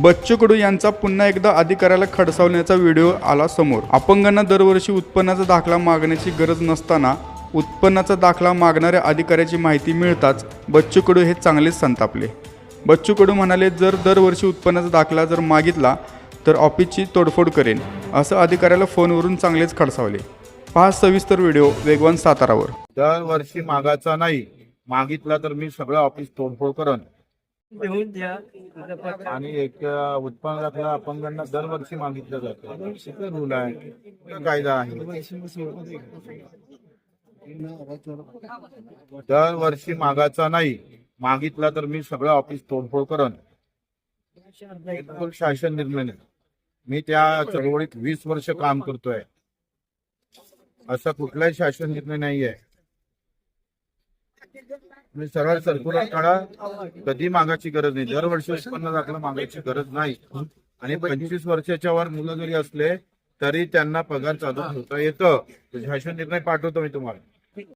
बच्चू कडू यांचा पुन्हा एकदा अधिकाऱ्याला खडसावण्याचा व्हिडिओ आला समोर. अपंगांना दरवर्षी उत्पन्नाचा दाखला मागण्याची गरज नसताना उत्पन्नाचा दाखला मागणाऱ्या अधिकाऱ्याची माहिती मिळताच बच्चू कडू हे चांगलेच संतापले. बच्चू कडू म्हणाले जर दरवर्षी उत्पन्नाचा दाखला जर मागितला तर ऑफिसची तोडफोड करेन असं अधिकाऱ्याला फोनवरून चांगलेच खडसावले. पहा सविस्तर व्हिडिओ वेगवान सातारावर. दरवर्षी मागायचा नाही. मागितला तर मी सगळं ऑफिस तोडफोड करेन देऊन द्या. आणि एक उत्पन्नातल्या अपंगांना दरवर्षी मागितलं जातं. रूल आहे. कायदा आहे. दरवर्षी मागायचा नाही. मागितला तर मी सगळं ऑफिस तोडफोड करन बिलकुल शासन निर्णय नाही. मी त्या चळवळीत वीस वर्ष काम करतोय. असा कुठलाही शासन निर्णय नाहीये. तुम्ही सरळ सर्क्युलर काढा. कधी मागायची गरज नाही. दरवर्षी उत्पन्न दाखला मागायची गरज नाही. आणि पंचवीस वर्षाच्या वर मुलं जरी असले तरी त्यांना पगार चालू ठेवता येतं. म्हणजे शासन निर्णय पाठवतो मी तुम्हाला.